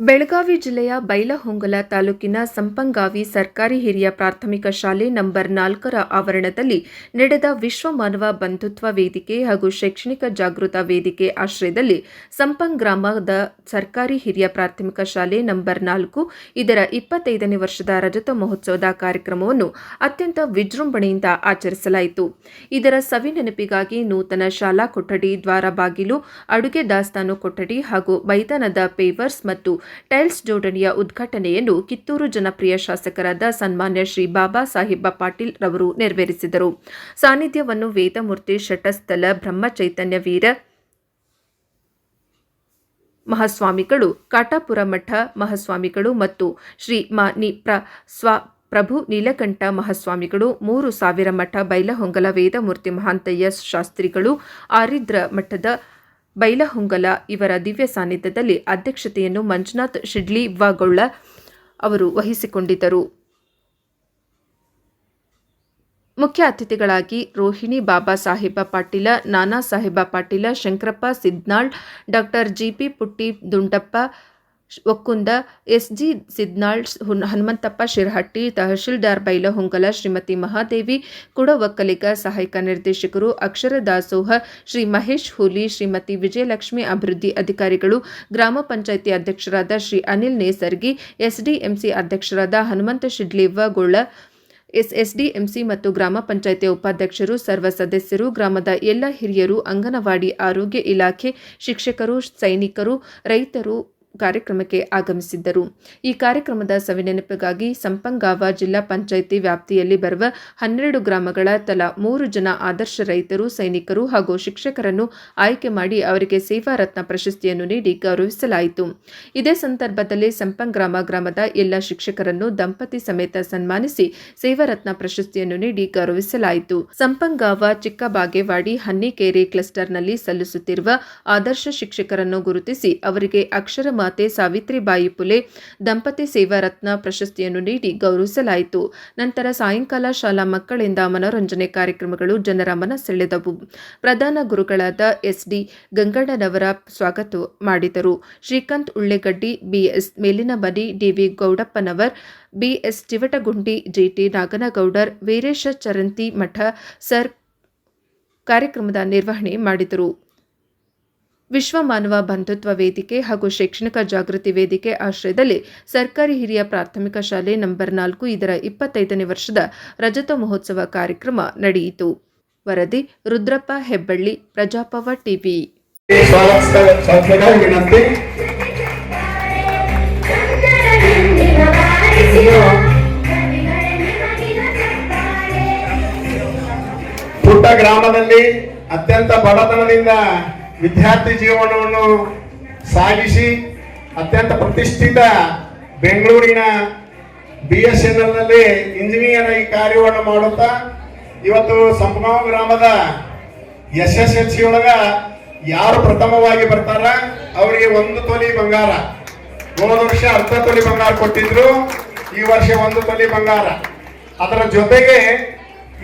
ಬೆಳಗಾವಿ ಜಿಲ್ಲೆಯ ಬೈಲಹೊಂಗಲ ತಾಲೂಕಿನ ಸಂಪಂಗಾವಿ ಸರ್ಕಾರಿ ಹಿರಿಯ ಪ್ರಾಥಮಿಕ ಶಾಲೆ ನಂಬರ್ ನಾಲ್ಕರ ಆವರಣದಲ್ಲಿ ನಡೆದ ವಿಶ್ವ ಮಾನವ ಬಂಧುತ್ವ ವೇದಿಕೆ ಹಾಗೂ ಶೈಕ್ಷಣಿಕ ಜಾಗೃತ ವೇದಿಕೆ ಆಶ್ರಯದಲ್ಲಿ ಸಂಪಂಗ್ ಗ್ರಾಮದ ಸರ್ಕಾರಿ ಹಿರಿಯ ಪ್ರಾಥಮಿಕ ಶಾಲೆ ನಂಬರ್ ನಾಲ್ಕು ಇದರ ಇಪ್ಪತ್ತೈದನೇ ವರ್ಷದ ರಜತ ಮಹೋತ್ಸವದ ಕಾರ್ಯಕ್ರಮವನ್ನು ಅತ್ಯಂತ ವಿಜೃಂಭಣೆಯಿಂದ ಆಚರಿಸಲಾಯಿತು. ಇದರ ಸವಿನೆನಪಿಗಾಗಿ ನೂತನ ಶಾಲಾ ಕೊಠಡಿ, ದ್ವಾರ ಬಾಗಿಲು, ಅಡುಗೆ ದಾಸ್ತಾನು ಕೊಠಡಿ ಹಾಗೂ ಮೈದಾನದ ಪೇವರ್ಸ್ ಮತ್ತು ಟೈಲ್ಸ್ ಜೋಡಣೆಯ ಉದ್ಘಾಟನೆಯನ್ನು ಕಿತ್ತೂರು ಜನಪ್ರಿಯ ಶಾಸಕರಾದ ಸನ್ಮಾನ್ಯ ಶ್ರೀ ಬಾಬಾ ಸಾಹೇಬ ಪಾಟೀಲ್ ರವರು ನೆರವೇರಿಸಿದರು. ಸಾನ್ನಿಧ್ಯವನ್ನು ವೇದಮೂರ್ತಿ ಶಟಸ್ಥಲ ಬ್ರಹ್ಮಚೈತನ್ಯ ವೀರ ಮಹಾಸ್ವಾಮಿಗಳು, ಕಾಟಾಪುರ ಮಠ ಮಹಾಸ್ವಾಮಿಗಳು ಮತ್ತು ಶ್ರೀ ಮಾನಿ ಪ್ರ ಪ್ರಭು ನೀಲಕಂಠ ಮಹಾಸ್ವಾಮಿಗಳು, ಮೂರು ಸಾವಿರ ಮಠ ಬೈಲಹೊಂಗಲ ವೇದಮೂರ್ತಿ ಮಹಾಂತಯ್ಯ ಶಾಸ್ತ್ರಿಗಳು, ಆರಿದ್ರ ಮಠದ ಬೈಲಹೊಂಗಲ ಇವರ ದಿವ್ಯ ಸಾನ್ನಿಧ್ಯದಲ್ಲಿ ಅಧ್ಯಕ್ಷತೆಯನ್ನು ಮಂಜುನಾಥ್ ಶಿಡ್ಲಿ ಶಿಡ್ಲಿವಾಗೊಳ್ಳ ಅವರು ವಹಿಸಿಕೊಂಡಿದ್ದರು. ಮುಖ್ಯ ಅತಿಥಿಗಳಾಗಿ Rohini Baba Saheb Patil, Nana Saheb Patil, Shankarappa Sidnal, doctor G P Putti Dundappa Okkunda SG Sidnal ಹುನ್- Hanumanthappa, Shirahatti, tahsildar Bailhongal Shrimati Mahadevi Kudavakkaliga ಸಹಾಯಕ ನಿರ್ದೇಶಕರು, ಅಕ್ಷರ ದಾಸೋಹ, ಶ್ರೀ ಮಹೇಶ್ ಹುಲಿ, ಶ್ರೀಮತಿ ವಿಜಯಲಕ್ಷ್ಮಿ ಅಭಿವೃದ್ಧಿ ಅಧಿಕಾರಿಗಳು, ಗ್ರಾಮ ಪಂಚಾಯಿತಿ ಅಧ್ಯಕ್ಷರಾದ ಶ್ರೀ ಅನಿಲ್ ನೇಸರ್ಗಿ, ಎಸ್ಡಿಎಂಸಿ ಅಧ್ಯಕ್ಷರಾದ ಹನುಮಂತ ಶಿಡ್ಲೇವಗೊಳ್ಳ ಎಸ್, ಎಸ್ಡಿಎಂಸಿ ಮತ್ತು ಗ್ರಾಮ ಪಂಚಾಯಿತಿ ಉಪಾಧ್ಯಕ್ಷರು, ಸರ್ವ ಸದಸ್ಯರು, ಗ್ರಾಮದ ಎಲ್ಲ ಹಿರಿಯರು, ಅಂಗನವಾಡಿ ಆರೋಗ್ಯ ಇಲಾಖೆ ಶಿಕ್ಷಕರು, ಸೈನಿಕರು, ರೈತರು ಕಾರ್ಯಕ್ರಮಕ್ಕೆ ಆಗಮಿಸಿದ್ದರು. ಈ ಕಾರ್ಯಕ್ರಮದ ಸವಿನೆನಪಿಗಾಗಿ ಸಂಪಂಗಾವ ಜಿಲ್ಲಾ ಪಂಚಾಯಿತಿ ವ್ಯಾಪ್ತಿಯಲ್ಲಿ ಬರುವ ಹನ್ನೆರಡು ಗ್ರಾಮಗಳ ತಲಾ ಮೂರು ಜನ ಆದರ್ಶ ರೈತರು, ಸೈನಿಕರು ಹಾಗೂ ಶಿಕ್ಷಕರನ್ನು ಆಯ್ಕೆ ಮಾಡಿ ಅವರಿಗೆ ಸೇವಾ ರತ್ನ ಪ್ರಶಸ್ತಿಯನ್ನು ನೀಡಿ ಗೌರವಿಸಲಾಯಿತು. ಇದೇ ಸಂದರ್ಭದಲ್ಲಿ ಸಂಪಂಗ್ರಾಮ ಗ್ರಾಮದ ಎಲ್ಲ ಶಿಕ್ಷಕರನ್ನು ದಂಪತಿ ಸಮೇತ ಸನ್ಮಾನಿಸಿ ಸೇವಾರತ್ನ ಪ್ರಶಸ್ತಿಯನ್ನು ನೀಡಿ ಗೌರವಿಸಲಾಯಿತು. ಸಂಪಂಗಾವ ಚಿಕ್ಕಬಾಗೇವಾಡಿ ಹನ್ನಿಕೇರಿ ಕ್ಲಸ್ಟರ್ನಲ್ಲಿ ಸಲ್ಲಿಸುತ್ತಿರುವ ಆದರ್ಶ ಶಿಕ್ಷಕರನ್ನು ಗುರುತಿಸಿ ಅವರಿಗೆ ಅಕ್ಷರ ಮಾತೆ ಸಾವಿತ್ರಿಬಾಯಿ ಪುಲೆ, ದಂಪತಿ ಸೇವಾರತ್ನ ಪ್ರಶಸ್ತಿಯನ್ನು ನೀಡಿ ಗೌರವಿಸಲಾಯಿತು. ನಂತರ ಸಾಯಂಕಾಲ ಶಾಲಾ ಮಕ್ಕಳಿಂದ ಮನೋರಂಜನೆ ಕಾರ್ಯಕ್ರಮಗಳು ಜನರ ಮನಸೆಳೆದವು ಪ್ರಧಾನ ಗುರುಗಳಾದ ಎಸ್ಡಿ ಗಂಗಣ್ಣನವರ ಸ್ವಾಗತ ಮಾಡಿದರು. Shrikant Ullegaddi, B S Melinamani, D V Gowdappanavar, B S Chivatagundi, G T Naganagoudar, Veeresh Charanti Math sir ಕಾರ್ಯಕ್ರಮದ ನಿರ್ವಹಣೆ ಮಾಡಿದರು. ವಿಶ್ವ ಮಾನವ ಬಂಧುತ್ವ ವೇದಿಕೆ ಹಾಗೂ ಶೈಕ್ಷಣಿಕ ಜಾಗೃತಿ ವೇದಿಕೆ ಆಶ್ರಯದಲ್ಲಿ ಸರ್ಕಾರಿ ಹಿರಿಯ ಪ್ರಾಥಮಿಕ ಶಾಲೆ ನಂಬರ್ ನಾಲ್ಕು ಇದರ ಇಪ್ಪತ್ತೈದನೇ ವರ್ಷದ ರಜತ ಮಹೋತ್ಸವ ಕಾರ್ಯಕ್ರಮ ನಡೆಯಿತು. ವರದಿ, ರುದ್ರಪ್ಪ ಹೆಬ್ಬಳ್ಳಿ, ಪ್ರಜಾಪವ ಟಿವಿ. ಪುಟ್ಟ ಗ್ರಾಮದಲ್ಲಿ ಅತ್ಯಂತ ಬಡತನದಿಂದ ವಿದ್ಯಾರ್ಥಿ ಜೀವನವನ್ನು ಸಾಗಿಸಿ ಅತ್ಯಂತ ಪ್ರತಿಷ್ಠಿತ ಬೆಂಗಳೂರಿನ ಬಿ ಎಸ್ ಎನ್ ಎಲ್ನಲ್ಲಿ ಇಂಜಿನಿಯರ್ ಆಗಿ ಕಾರ್ಯವನ್ನು ಮಾಡುತ್ತಾ ಇವತ್ತು ಸಂಪಗಾಂವ್ ಗ್ರಾಮದ ಎಸ್ ಎಸ್ ಎಲ್ ಸಿ ಒಳಗ ಯಾರು ಪ್ರಥಮವಾಗಿ ಬರ್ತಾರ? ಅವರಿಗೆ ಒಂದು ತೊಲಿ ಬಂಗಾರ. ಹೋದ ವರ್ಷ ಅರ್ಧ ತೊಲಿ ಬಂಗಾರ ಕೊಟ್ಟಿದ್ರು. ಈ ವರ್ಷ ಒಂದು ತೊಲಿ ಬಂಗಾರ. ಅದರ ಜೊತೆಗೆ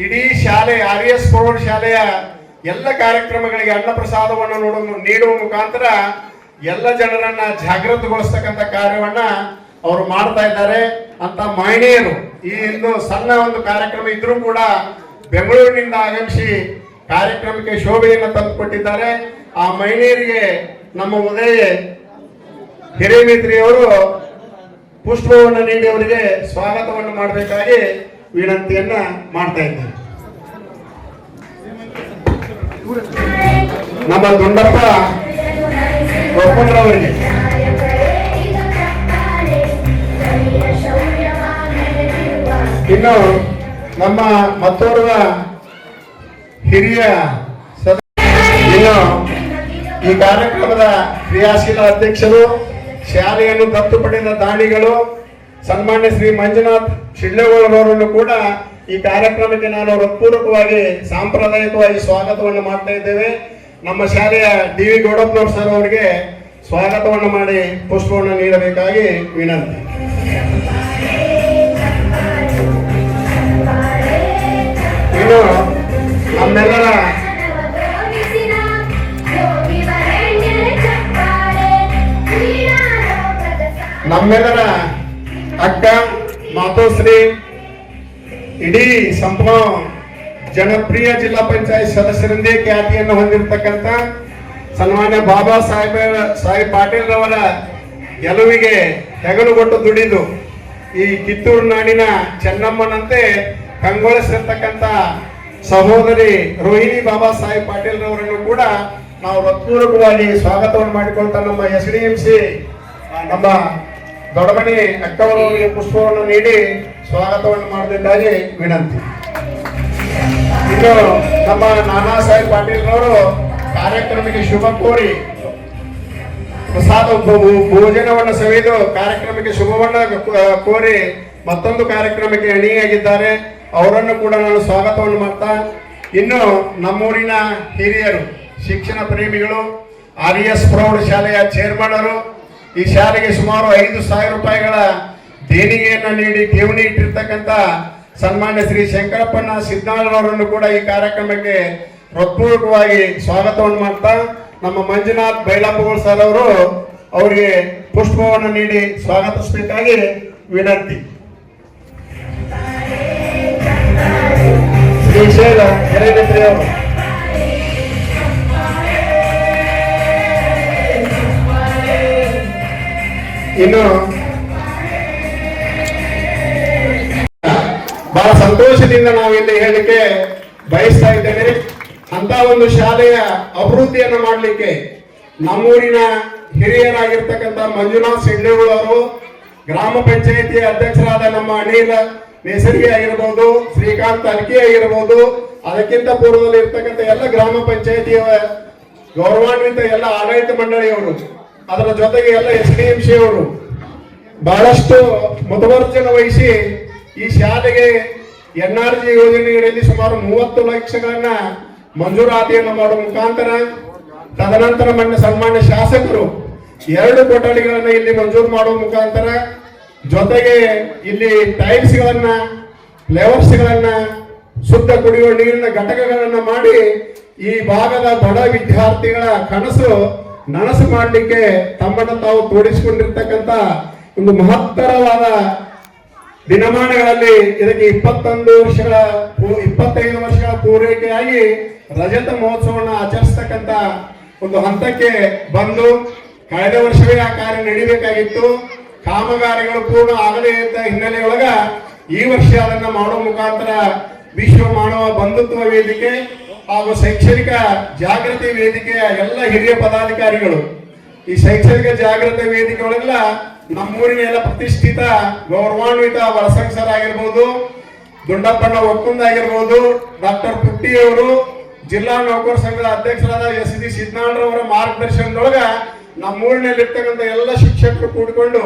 ಇಡೀ ಶಾಲೆ ಆರ್ ಎಸ್ ಪ್ರೌಢ ಶಾಲೆಯ ಎಲ್ಲ ಕಾರ್ಯಕ್ರಮಗಳಿಗೆ ಅನ್ನ ಪ್ರಸಾದವನ್ನು ನೋಡುವ ನೀಡುವ ಮುಖಾಂತರ ಎಲ್ಲ ಜನರನ್ನ ಜಾಗೃತಗೊಳಿಸ್ತಕ್ಕಂಥ ಕಾರ್ಯವನ್ನ ಅವರು ಮಾಡ್ತಾ ಇದ್ದಾರೆ ಅಂತ ಮಹಿಳೆಯರು ಈ ಇನ್ನು ಸಣ್ಣ ಒಂದು ಕಾರ್ಯಕ್ರಮ ಇದ್ರೂ ಕೂಡ ಬೆಂಗಳೂರಿನಿಂದ ಆಗಮಿಸಿ ಕಾರ್ಯಕ್ರಮಕ್ಕೆ ಶೋಭೆಯನ್ನು ತಂದುಕೊಟ್ಟಿದ್ದಾರೆ. ಆ ಮಹಿಳೆಯರಿಗೆ ನಮ್ಮ ಉದಯ ಹಿರೇಮಿತ್ರಿಯವರು ಪುಷ್ಪವನ್ನು ನೀಡಿ ಅವರಿಗೆ ಸ್ವಾಗತವನ್ನು ಮಾಡಬೇಕಾಗಿ ವಿನಂತಿಯನ್ನ ಮಾಡ್ತಾ ಇದ್ದೇನೆ ನಮ್ಮ ದೊಡ್ಡಪ್ಪ ಒಪ್ಪಂದ್ರವರಿಗೆ ಇನ್ನು ನಮ್ಮ ಮತ್ತೋರ್ವ ಹಿರಿಯ ಇನ್ನು ಈ ಕಾರ್ಯಕ್ರಮದ ಕ್ರಿಯಾಶೀಲ ಅಧ್ಯಕ್ಷರು ಶಾಲೆಯನ್ನು ದತ್ತು ಪಡೆದ ದಾನಿಗಳು ಸನ್ಮಾನ್ಯ ಶ್ರೀ ಮಂಜುನಾಥ್ ಶಿಡ್ಲಗೌಡರವರನ್ನು ಕೂಡ ಈ ಕಾರ್ಯಕ್ರಮಕ್ಕೆ ನಾನು ಹೃತ್ಪೂರ್ವಕವಾಗಿ, ಸಾಂಪ್ರದಾಯಿಕವಾಗಿ ಸ್ವಾಗತವನ್ನು ಮಾಡ್ತಾ ಇದ್ದೇವೆ. ನಮ್ಮ ಶಾಲೆಯ ಡಿ ವಿ ಗೌಡಪ್ಪನವ್ರ ಸರ್ ಅವರಿಗೆ ಸ್ವಾಗತವನ್ನು ಮಾಡಿ ಪುಷ್ಪವನ್ನು ನೀಡಬೇಕಾಗಿ ವಿನಂತಿ. ಇನ್ನು ನಮ್ಮೆಲ್ಲರ ನಮ್ಮೆಲ್ಲರ ಅಕ್ಕ, ಮಾತೋಶ್ರೀ ಇಡೀ ಸಂಪೂರ್ಣ ಜನಪ್ರಿಯ ಜಿಲ್ಲಾ ಪಂಚಾಯತ್ ಸದಸ್ಯರಿಂದೇ ಖ್ಯಾತಿಯನ್ನು ಹೊಂದಿರತಕ್ಕಂತ ಸನ್ಮಾನ್ಯ ಬಾಬಾ ಸಾಹೇಬ, ಸಾಹೇಬ್ ಪಾಟೀಲ್ ರವರ ಗೆಲುವಿಗೆ ಹೆಗಲುಗೊಟ್ಟು ದುಡಿದು ಈ ಕಿತ್ತೂರು ನಾಡಿನ ಚೆನ್ನಮ್ಮನಂತೆ ಕಂಗೊಳಿಸಿರ್ತಕ್ಕಂಥ ಸಹೋದರಿ ರೋಹಿಣಿ ಬಾಬಾ ಸಾಹೇಬ್ ಪಾಟೀಲ್ ರವರನ್ನು ಕೂಡ ನಾವು ಹೃತ್ಪೂರ್ವಕವಾಗಿ ಸ್ವಾಗತವನ್ನು ಮಾಡಿಕೊಳ್ತಾ ನಮ್ಮ ಎಸ್ ಡಿ ಎಂ ಸಿ ನಮ್ಮ ದೊಡ್ಡಮನಿ ಅಕ್ಕವರವರಿಗೆ ಪುಷ್ಪವನ್ನು ನೀಡಿ ಸ್ವಾಗತವನ್ನು ಮಾಡಿದ್ದಾಗಿ ವಿನಂತಿ. ಇನ್ನು ನಮ್ಮ ನಾನಾ ಸಾಹೇಬ್ ಪಾಟೀಲ್ರವರು ಕಾರ್ಯಕ್ರಮಕ್ಕೆ ಶುಭ ಕೋರಿ ಪ್ರಸಾದ ಭೋಜನವನ್ನು ಸವಿದು ಕಾರ್ಯಕ್ರಮಕ್ಕೆ ಶುಭವನ್ನ ಕೋರಿ ಮತ್ತೊಂದು ಕಾರ್ಯಕ್ರಮಕ್ಕೆ ಎಣಿಯಾಗಿದ್ದಾರೆ. ಅವರನ್ನು ಕೂಡ ನಾನು ಸ್ವಾಗತವನ್ನು ಮಾಡ್ತಾ, ಇನ್ನು ನಮ್ಮೂರಿನ ಹಿರಿಯರು, ಶಿಕ್ಷಣ ಪ್ರೇಮಿಗಳು, ಆರ್ ಎಸ್ ಪ್ರೌಢಶಾಲೆಯ ಚೇರ್ಮನರು ಈ ಶಾಲೆಗೆ ಸುಮಾರು ಐದು ಸಾವಿರ ರೂಪಾಯಿಗಳ ದೇಣಿಗೆಯನ್ನು ನೀಡಿ ಠೇವಣಿ ಇಟ್ಟಿರ್ತಕ್ಕಂಥ ಸನ್ಮಾನ್ಯ ಶ್ರೀ ಶಂಕರಪ್ಪನ ಸಿದ್ಧಾಳರವರನ್ನು ಕೂಡ ಈ ಕಾರ್ಯಕ್ರಮಕ್ಕೆ ಹೃತ್ಪೂರ್ವಕವಾಗಿ ಸ್ವಾಗತವನ್ನು ಮಾಡ್ತಾ ನಮ್ಮ ಮಂಜುನಾಥ್ ಬೈಲಾಪಗೋಳ್ ಸರ್ ಅವರು ಅವರಿಗೆ ಪುಷ್ಪವನ್ನು ನೀಡಿ ಸ್ವಾಗತಿಸಬೇಕಾಗಿ ವಿನಂತಿ. ಶ್ರೀಶೈಲ ಹಿರೇಮಿತ್ರಿ ಅವರು. ಇನ್ನು ಬಹಳ ಸಂತೋಷದಿಂದ ನಾವು ಇಲ್ಲಿ ಹೇಳಲಿಕ್ಕೆ ಬಯಸ್ತಾ ಇದ್ದೇವೆ. ಅಂತ ಒಂದು ಶಾಲೆಯ ಅಭಿವೃದ್ಧಿಯನ್ನು ಮಾಡಲಿಕ್ಕೆ ನಮ್ಮೂರಿನ ಹಿರಿಯರಾಗಿರ್ತಕ್ಕಂಥ ಮಂಜುನಾಥ್ ಅವರು, ಗ್ರಾಮ ಪಂಚಾಯಿತಿ ಅಧ್ಯಕ್ಷರಾದ ನಮ್ಮ ಅನಿಲ ನೇಸರ್ಗಿ ಆಗಿರ್ಬೋದು, ಶ್ರೀಕಾಂತ್ ಅಲ್ಕಿ ಆಗಿರ್ಬೋದು, ಅದಕ್ಕಿಂತ ಪೂರ್ವದಲ್ಲಿ ಇರ್ತಕ್ಕಂಥ ಎಲ್ಲ ಗ್ರಾಮ ಪಂಚಾಯತಿಯ ಗೌರವಾನ್ವಿತ ಎಲ್ಲ ಆಡಳಿತ ಮಂಡಳಿಯವರು. ಅದರ ಜೊತೆಗೆ ಎಲ್ಲ ಎಸ್ ಡಿ ಎಂ ಸಿ ಅವರು ಬಹಳಷ್ಟು ಮುತುವರ್ಜನ ವಹಿಸಿ ಈ ಶಾಲೆಗೆ ಎನ್ ಆರ್ ಜಿ ಯೋಜನೆಗಳಲ್ಲಿ ಸುಮಾರು ಮೂವತ್ತು ಲಕ್ಷಗಳನ್ನ ಮಂಜೂರಾತಿಯನ್ನು ಮಾಡುವ ಮುಖಾಂತರ ತದನಂತರ ಮಣ್ಣ ಸನ್ಮಾನ್ಯ ಶಾಸಕರು ಎರಡು ಕೊಠಡಿಗಳನ್ನು ಇಲ್ಲಿ ಮಂಜೂರು ಮಾಡುವ ಮುಖಾಂತರ ಜೊತೆಗೆ ಇಲ್ಲಿ ಟೈಲ್ಸ್ ಗಳನ್ನ ಗಳನ್ನ ಶುದ್ಧ ಕುಡಿಯುವ ನೀರಿನ ಘಟಕಗಳನ್ನು ಮಾಡಿ ಈ ಭಾಗದ ಬಡ ವಿದ್ಯಾರ್ಥಿಗಳ ಕನಸು ನನಸು ಮಾಡಲಿಕ್ಕೆ ತಮ್ಮನ್ನು ತಾವು ತೋಡಿಸಿಕೊಂಡಿರ್ತಕ್ಕಂಥ ಒಂದು ಮಹತ್ತರವಾದ ದಿನಮಾನಗಳಲ್ಲಿ ಇದಕ್ಕೆ ಇಪ್ಪತ್ತೊಂದು ವರ್ಷಗಳ ಇಪ್ಪತ್ತೈದು ವರ್ಷಗಳ ಪೂರೈಕೆಯಾಗಿ ರಜತ ಮಹೋತ್ಸವವನ್ನು ಆಚರಿಸ್ತಕ್ಕಂಥ ಒಂದು ಹಂತಕ್ಕೆ ಬಂದು ಕಳೆದ ವರ್ಷವೇ ಆ ಕಾರ್ಯ ನಡೀಬೇಕಾಗಿತ್ತು. ಕಾಮಗಾರಿಗಳು ಪೂರ್ಣ ಆಗದೇ ಇದ್ದ ಹಿನ್ನೆಲೆಯೊಳಗ ಈ ವರ್ಷ ಅದನ್ನ ಮಾಡುವ ಮುಖಾಂತರ ವಿಶ್ವ ಮಾನವ ಬಂಧುತ್ವ ವೇದಿಕೆ ಹಾಗೂ ಶೈಕ್ಷಣಿಕ ಜಾಗೃತಿ ವೇದಿಕೆಯ ಎಲ್ಲ ಹಿರಿಯ ಪದಾಧಿಕಾರಿಗಳು. ಈ ಶೈಕ್ಷಣಿಕ ಜಾಗೃತಿ ವೇದಿಕೆಗಳೆಲ್ಲ ನಮ್ಮೂರಿನ ಎಲ್ಲ ಪ್ರತಿಷ್ಠಿತ ಗೌರವಾನ್ವಿತ ವರಸಂಸರ್ ಆಗಿರ್ಬೋದು ದುಂಡಪ್ಪಣ್ಣ ಒಕ್ಕುಂದ ಆಗಿರ್ಬೋದು, ಡಾಕ್ಟರ್ ಪುಟ್ಟಿ ಅವರು, ಜಿಲ್ಲಾ ನೌಕರ ಸಂಘದ ಅಧ್ಯಕ್ಷರಾದ ಎಸ್ ಡಿ ಸಿದ್ನಾಳರವರ ಮಾರ್ಗದರ್ಶನದೊಳಗ ನಮ್ಮೂರಿನಲ್ಲಿರ್ತಕ್ಕಂಥ ಎಲ್ಲ ಶಿಕ್ಷಕರು ಕೂಡಿಕೊಂಡು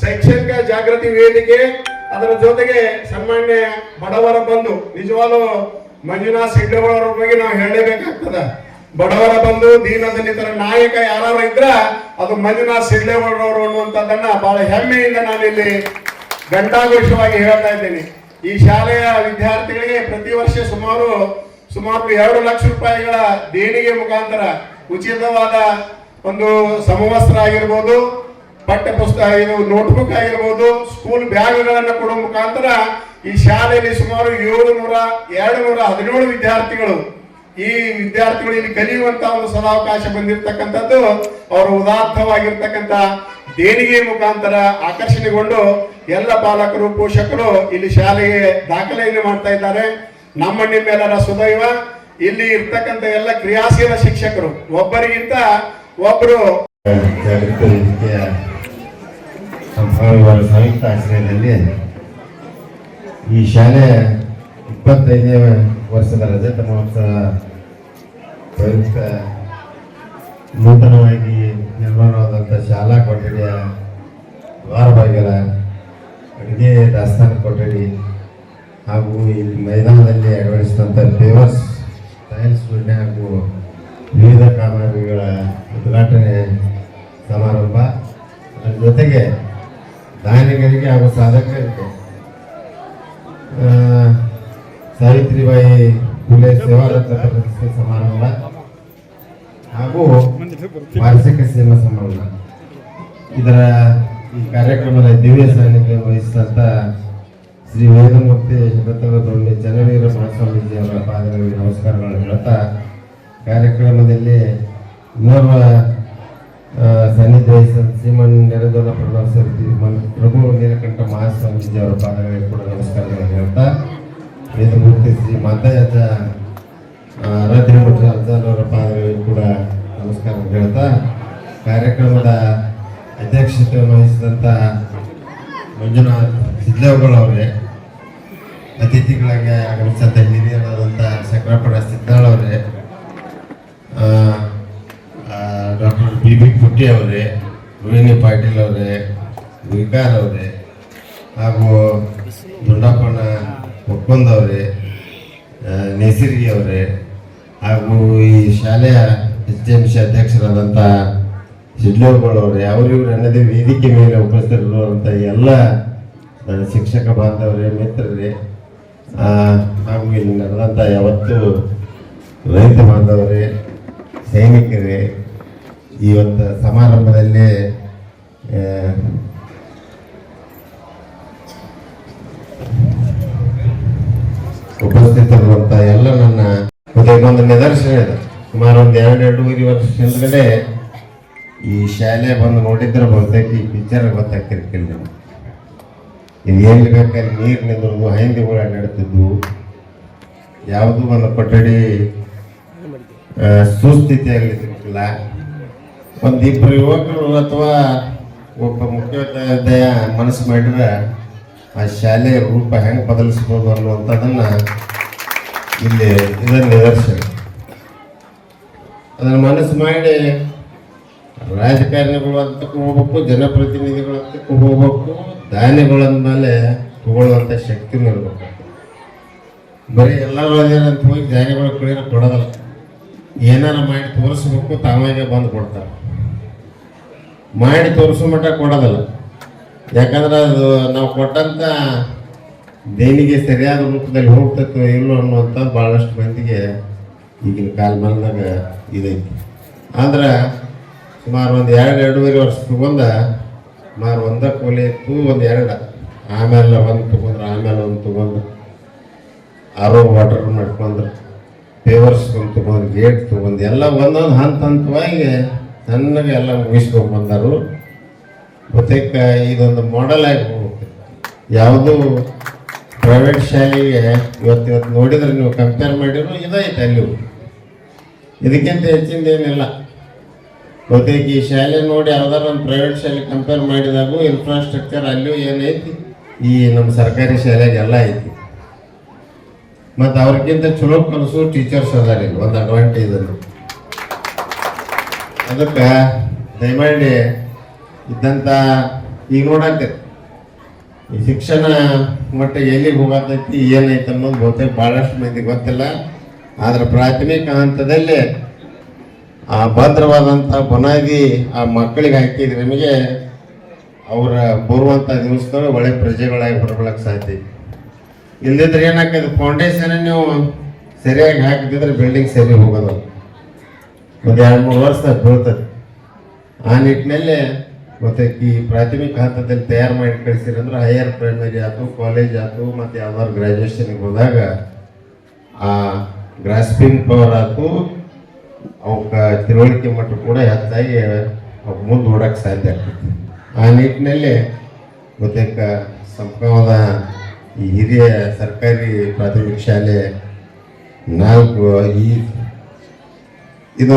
ಶೈಕ್ಷಣಿಕ ಜಾಗೃತಿ ವೇದಿಕೆ, ಅದರ ಜೊತೆಗೆ ಸನ್ಮಾನ್ಯ ಬಡವರ ಬಂಧು, ನಿಜವಾಗ್ಲೂ ಮಂಜುನಾಥ್ ಸಿಡ್ಡೇವಳವರ ಬಗ್ಗೆ ನಾವು ಹೇಳಲೇಬೇಕಾಗ್ತದ. ಬಡವರ ಬಂದು ದೀನ ನಾಯಕ ಯಾರು ಇದ್ರ ಅದು ಮಂಜುನಾಥ್ ಸಿಡ್ಲೇಗೌಡರವರು ಅನ್ನುವಂಥದ್ದನ್ನ ಬಹಳ ಹೆಮ್ಮೆಯಿಂದ ನಾನಿಲ್ಲಿ ಘಂಟಾಘೋಷವಾಗಿ ಹೇಳ್ತಾ ಇದ್ದೇನೆ. ಈ ಶಾಲೆಯ ವಿದ್ಯಾರ್ಥಿಗಳಿಗೆ ಪ್ರತಿ ವರ್ಷ ಸುಮಾರು ಸುಮಾರು ಎರಡು ಲಕ್ಷ ರೂಪಾಯಿಗಳ ದೇಣಿಗೆ ಮುಖಾಂತರ ಉಚಿತವಾದ ಒಂದು ಸಮವಸ್ತ್ರ ಆಗಿರ್ಬೋದು ಪಠ್ಯ ಪುಸ್ತಕ ಇದು ನೋಟ್ಬುಕ್ ಆಗಿರ್ಬೋದು ಸ್ಕೂಲ್ ಬ್ಯಾಗ್ಗಳನ್ನು ಕೊಡುವ ಮುಖಾಂತರ ಈ ಶಾಲೆಯಲ್ಲಿ ಸುಮಾರು ಏಳು ನೂರ ಎರಡು ನೂರ ಹದಿನೇಳು ವಿದ್ಯಾರ್ಥಿಗಳು ಈ ವಿದ್ಯಾರ್ಥಿಗಳು ಇಲ್ಲಿ ಕಲಿಯುವಂತ ಒಂದು ಸದಾವಕಾಶ ಬಂದಿರತಕ್ಕಂಥದ್ದು. ಅವರ ಉದಾತ್ತವಾಗಿರ್ತಕ್ಕಂಥ ದೇಣಿಗೆ ಮುಖಾಂತರ ಆಕರ್ಷಣೆಗೊಂಡು ಎಲ್ಲ ಪಾಲಕರು, ಪೋಷಕರು ಇಲ್ಲಿ ಶಾಲೆಗೆ ದಾಖಲೆಯನ್ನು ಮಾಡ್ತಾ ಇದ್ದಾರೆ. ನಮ್ಮ ನಿಮ್ಮೆಲ್ಲರ ಸುದೈವ. ಇಲ್ಲಿ ಇರ್ತಕ್ಕಂಥ ಎಲ್ಲ ಕ್ರಿಯಾಶೀಲ ಶಿಕ್ಷಕರು, ಒಬ್ಬರಿಗಿಂತ ಒಬ್ಬರು ಸಂಯುಕ್ತ ಈ ಶಾಲೆ ಇಪ್ಪತ್ತೈದನೇ ವರ್ಷದ ರಜತ ಮಹೋತ್ಸವ ಪ್ರಯುಕ್ತ ನೂತನವಾಗಿ ನಿರ್ಮಾಣವಾದಂಥ ಶಾಲಾ ಕೊಠಡಿಯ ದ್ವಾರ ಬಾಗಿಲ ಅಡುಗೆ ದಾಸ್ತಾನ ಕೊಠಡಿ ಹಾಗೂ ಇಲ್ಲಿ ಮೈದಾನದಲ್ಲಿ ಅಳವಡಿಸಿದಂಥ ಪೇವರ್ಸ್ ಟೈಲ್ಸ್ ಗುಡ್ಡೆ ಹಾಗೂ ವಿವಿಧ ಕಾಮಗಾರಿಗಳ ಉದ್ಘಾಟನೆ ಸಮಾರಂಭ. ಅದರ ಜೊತೆಗೆ ದಾನಿಗಳಿಗೆ ಹಾಗೂ ಸಾಧಕರಿಗೆ ಸಾವಿತ್ರಿಬಾಯಿ ಫುಲೆ ಸೇವಾರತ್ನ ಪ್ರಶಸ್ತಿ ಸಮಾರಂಭ ಹಾಗೂ ವಾರ್ಷಿಕ ಸೇವಾ ಸಮಾರಂಭ. ಇದರ ಈ ಕಾರ್ಯಕ್ರಮದ ದಿವ್ಯ ಸಾನ್ನಿಧ್ಯ ವಹಿಸಿದಂತ ಶ್ರೀ ವೇದಮೂರ್ತಿ ಶರತ್ತಗದೊಳ್ಳಿ ಜನವೀರ ಮಹಾಸ್ವಾಮೀಜಿ ಅವರ ಪಾದಗಳಿಗೆ ನಮಸ್ಕಾರಗಳನ್ನು ಹೇಳ್ತಾ, ಕಾರ್ಯಕ್ರಮದಲ್ಲಿ ಇನ್ನೋರ್ವ ವಹಿಸಿದ ಶ್ರೀಮನ್ ನೆರೆದೊಲ ಪ್ರಣವ್ ಮನ್- ಪ್ರಭು ನೀಲಕಂಠ ಮಹಾಸ್ವಾಮೀಜಿ ಅವರ ಪಾದಗಳಿಗೆ ಕೂಡ ನಮಸ್ಕಾರಗಳನ್ನು ಹೇಳ್ತಾ ವೇದಮೂರ್ತಿ ಶ್ರೀ ಮಾತಾಯತ ಆರಾಧ್ಯ ಮಠ ಅಜ್ಜಾನ್ ಅವರ ಪಾದಗಳಿಗೆ ಕೂಡ ನಮಸ್ಕಾರ ಹೇಳ್ತಾ, ಕಾರ್ಯಕ್ರಮದ ಅಧ್ಯಕ್ಷತೆಯನ್ನು ವಹಿಸಿದಂಥ ಮಂಜುನಾಥ್ ಸಿದ್ಲೇವ್ಗಳು ಅವರೇ, ಅತಿಥಿಗಳಾಗಿ ಆಗಮಿಸಿದಂಥ ಹಿರಿಯರಾದಂಥ ಸಕ್ರಪಡ ಸಿದ್ದಾಳ್ ಬಿ ಅವರೇ ರೋಹಿಣಿ ಪಾಟೀಲ್ ಅವರೇ ವಿಕಾರ್ ಅವರೇ, ಹಾಗೂ ದೊಡ್ಡಪ್ಪನ ಒಕ್ಕೊಂದ್ ಅವರೇ ನೇಸಿರ್ಗಿ ಅವರೇ, ಹಾಗೂ ಈ ಶಾಲೆಯ ಎಚ್ ಎಂ ಸಿ ಅಧ್ಯಕ್ಷರಾದಂಥ ಶಿಡ್ಲೂರ್ಗಳು ಅವರಿವ್ರು ಅನ್ನದೇ ವೇದಿಕೆ ಮೇಲೆ ಉಪಸ್ಥಿತರಿರುವಂಥ ಎಲ್ಲ ಶಿಕ್ಷಕ ಬಾಂಧವರೇ, ಮಿತ್ರರೇ ಹಾಗೂ ಇಲ್ಲಿ ನಡೆದಂಥ ಯಾವತ್ತು ರೈತ ಬಾಂಧವರೇ, ಸೈನಿಕರೇ ಒಂದು ಸಮಾರಂಭದಲ್ಲಿ ಉಪಸ್ಥಿತರುವಂತ ಎಲ್ಲ ನನ್ನ ಇನ್ನೊಂದು ನಿದರ್ಶನ ಇದೆ. ಸುಮಾರು ಒಂದು ಎರಡು ಎರಡೂವರೆ ವರ್ಷ ಹಿಂದ್ಗಡೆ ಈ ಶಾಲೆ ಬಂದು ನೋಡಿದ್ರೆ ಬಹುತೇಕ ಈ ಪಿಕ್ಚರ್ ಗೊತ್ತಾಗ್ತಿರ್ತೀನಿ ನಿಮ್ಗೆ ಇದು ಏನು ಬೇಕಾದ್ರೆ ನೀರು ನಿಂದ್ರು ಹೈಂದಿಗಳು ನಡ್ತಿದ್ವು ಯಾವುದು ಒಂದು ಕೊಠಡಿ ಇರ್ಲಿಕ್ಕಿಲ್ಲ. ಒಂದಿಬ್ಬರು ಯುವಕರು ಅಥವಾ ಒಬ್ಬ ಮುಖ್ಯೋಪಾಧ್ಯಾಯ ಮನಸ್ಸು ಮಾಡಿದ್ರೆ ಆ ಶಾಲೆಯ ರೂಪ ಹೆಂಗೆ ಬದಲಿಸ್ಬೋದು ಅನ್ನುವಂಥದ್ದನ್ನು ಇಲ್ಲಿ ಇದನ್ನು ನಿದರ್ಶನ. ಅದನ್ನು ಮನಸ್ಸು ಮಾಡಿ ರಾಜಕಾರಣಿಗಳು ಅಂತಕ್ಕೂ ಹೋಗ್ಬೇಕು, ಜನಪ್ರತಿನಿಧಿಗಳು ಅಂತಕ್ಕೂ ಹೋಗ್ಬೇಕು ದಾನಿಗಳಂದಮೇಲೆ ತಗೊಳ್ಳುವಂಥ ಶಕ್ತಿನೂ ಇರಬೇಕು ಬರೀ ಎಲ್ಲರೂ ಅದೇನಂತ ಹೋಗಿ ದಾನಿಗಳು ಕಡೆ ಕೊಡೋದಲ್ಲ. ಏನಾರ ಮಾಡಿ ತೋರಿಸ್ಬೇಕು ತಾವಾಗೆ ಬಂದು ಕೊಡ್ತಾರೆ. ಮಾಡಿ ತೋರಿಸೋ ಮಟ್ಟ ಕೊಡೋದಲ್ಲ. ಯಾಕಂದ್ರೆ ಅದು ನಾವು ಕೊಟ್ಟಂತ ದೇಣಿಗೆ ಸರಿಯಾದ ರೂಪದಲ್ಲಿ ಹೋಗ್ತೈತೋ ಇಲ್ಲೋ ಅನ್ನುವಂಥದ್ದು ಭಾಳಷ್ಟು ಮಂದಿಗೆ ಈಗಿನ ಬಂದಾಗ ಇದೈತಿ. ಆದ್ರೆ ಸುಮಾರು ಒಂದು ಎರಡು, ಎರಡೂವರೆ ವರ್ಷ ತಗೊಂಡ ಸುಮಾರು ಒಂದ ಕೋಲಿ ಇತ್ತು, ಒಂದು ಎರಡು. ಆಮೇಲೆ ಒಂದು ತಗೊಂಡ್ರೆ, ಆಮೇಲೆ ಒಂದು ತೊಗೊಂಡ್ರು. ಆರೋ ವಾಟರ್ ಮಾಡ್ಕೊಂಡ್ರು. ಪೇವರ್ಸ್ ಒಂದು ತೊಗೊಂಡು ಗೇಟ್ ತೊಗೊಂಡು ಎಲ್ಲ ಒಂದೊಂದು ಹಂತ ಹಂತವಾಗಿ ಸಣ್ಣಗೆ ಎಲ್ಲ ಮುಗಿಸ್ಕೊಂಡು ಬಂದರು. ಬಹುತೇಕ ಇದೊಂದು ಮಾಡೆಲ್ ಆಗಿ ಹೋಗುತ್ತೆ. ಯಾವುದು ಪ್ರೈವೇಟ್ ಶಾಲೆಗೆ ಇವತ್ತು ಇವತ್ತು ನೋಡಿದ್ರೆ ನೀವು ಕಂಪೇರ್ ಮಾಡಿದ್ರು ಇದೈತೆ ಅಲ್ಲಿ ಇದಕ್ಕಿಂತ ಹೆಚ್ಚಿಂದ ಏನಿಲ್ಲ. ಬಹುತೇಕ ಈ ಶಾಲೆ ನೋಡಿ ಯಾವ್ದಾರ ಒಂದು ಪ್ರೈವೇಟ್ ಶಾಲೆ ಕಂಪೇರ್ ಮಾಡಿದಾಗೂ ಇನ್ಫ್ರಾಸ್ಟ್ರಕ್ಚರ್ ಅಲ್ಲಿಯೂ ಏನೈತಿ? ಈ ನಮ್ಮ ಸರ್ಕಾರಿ ಶಾಲೆಗೆಲ್ಲ ಐತಿ. ಮತ್ತು ಅವ್ರಿಗಿಂತ ಚಲೋ ಕಲಿಸೋ ಟೀಚರ್ಸ್ ಅದಾರ ಒಂದು ಅಡ್ವಾಂಟೇಜ್ ಅದು ಅದಕ್ಕೆ ದಯಮಾಡಿ ಇದ್ದಂಥ ಈಗ ನೋಡತ್ತೈತಿ ಈ ಶಿಕ್ಷಣ ಮಟ್ಟ ಎಲ್ಲಿಗೆ ಹೋಗತೈತಿ ಏನೈತೆ ಅನ್ನೋದು ಬಹುತೇಕ ಭಾಳಷ್ಟು ಮಂದಿ ಗೊತ್ತಿಲ್ಲ. ಆದ್ರೆ ಪ್ರಾಥಮಿಕ ಹಂತದಲ್ಲಿ ಆ ಭದ್ರವಾದಂಥ ಬುನಾದಿ ಆ ಮಕ್ಕಳಿಗೆ ಹಾಕಿದ್ರೆ ನಿಮಗೆ ಅವರ ಬರುವಂಥ ದಿವಸಗಳು ಒಳ್ಳೆ ಪ್ರಜೆಗಳಾಗಿ ಹೊರಬಳಕ್ಕೆ ಸಾಧ್ಯ ಇಲ್ಲದಿದ್ರೆ ಏನಾಗ್ತದೆ ಫೌಂಡೇಶನ್ ನೀವು ಸರಿಯಾಗಿ ಹಾಕಿದ್ರೆ ಬಿಲ್ಡಿಂಗ್ ಸರಿ ಹೋಗೋದು ಒಂದು ಎರಡು ಮೂರು ವರ್ಷ ಬೀಳ್ತದೆ. ಆ ನಿಟ್ಟಿನಲ್ಲಿ ಮತ್ತು ಈ ಪ್ರಾಥಮಿಕ ಹಂತದಲ್ಲಿ ತಯಾರು ಮಾಡಿ ಕಳಿಸಿರಂದ್ರೆ ಹೈಯರ್ ಪ್ರೈಮರಿ ಆಯ್ತು ಕಾಲೇಜ್ ಆಯ್ತು, ಮತ್ತು ಯಾವ್ದಾದ್ರು ಗ್ರ್ಯಾಜುಯೇಷನ್ಗೆ ಹೋದಾಗ ಆ ಗ್ರಾಸ್ಪಿಂಗ್ ಪವರ್ ಆಯ್ತು, ಅವಕ್ಕೆ ತಿಳುವಳಿಕೆ ಮಟ್ಟ ಕೂಡ ಹೆಚ್ಚಾಗಿ ಅವ್ಕೆ ಮುಂದೆ ಓಡಕ್ಕೆ ಸಾಧ್ಯ ಆಗ್ತದೆ ಆ ನಿಟ್ಟಿನಲ್ಲಿ ಬಹುತೇಕ ಸಂಪೂರ್ಣವಾದ ಈ ಹಿರಿಯ ಸರ್ಕಾರಿ ಪ್ರಾಥಮಿಕ ಶಾಲೆ ನಾಲ್ಕು ಈ ಇದು